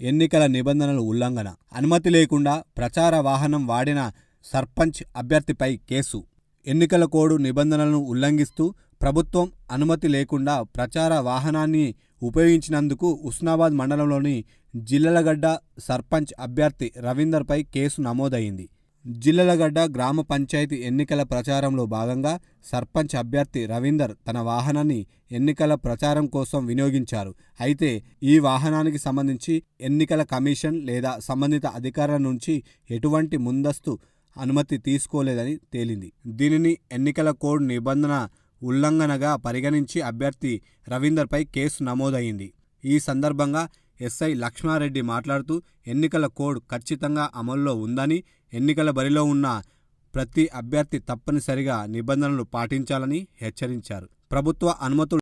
ఎన్నికల నిబంధనలు ఉల్లంఘన. అనుమతి లేకుండా ప్రచార వాహనం వాడిన సర్పంచ్ అభ్యర్థిపై కేసు. ఎన్నికల కోడ్ నిబంధనలను ఉల్లంఘిస్తూ ప్రభుత్వం అనుమతి లేకుండా ప్రచార వాహనాన్ని ఉపయోగించినందుకు ఉస్నాబాద్ మండలంలోని జిల్లలగడ్డ సర్పంచ్ అభ్యర్థి రవీందర్పై కేసు నమోదైంది. జిల్లలగడ్డ గ్రామ పంచాయతీ ఎన్నికల ప్రచారంలో భాగంగా సర్పంచ్ అభ్యర్థి రవీందర్ తన వాహనాన్ని ఎన్నికల ప్రచారం కోసం వినియోగించారు. అయితే ఈ వాహనానికి సంబంధించి ఎన్నికల కమిషన్ లేదా సంబంధిత అధికారుల నుంచి ఎటువంటి ముందస్తు అనుమతి తీసుకోలేదని తేలింది. దీనిని ఎన్నికల కోడ్ నిబంధన ఉల్లంఘనగా పరిగణించి అభ్యర్థి రవీందర్పై కేసు నమోదైంది. ఈ సందర్భంగా ఎస్ఐ లక్ష్మారెడ్డి మాట్లాడుతూ ఎన్నికల కోడ్ ఖచ్చితంగా అమల్లో ఉందని ఎన్నికల బరిలో ఉన్న ప్రతి అభ్యర్థి తప్పనిసరిగా నిబంధనలు పాటించాలని హెచ్చరించారు. ప్రభుత్వ అనుమతులు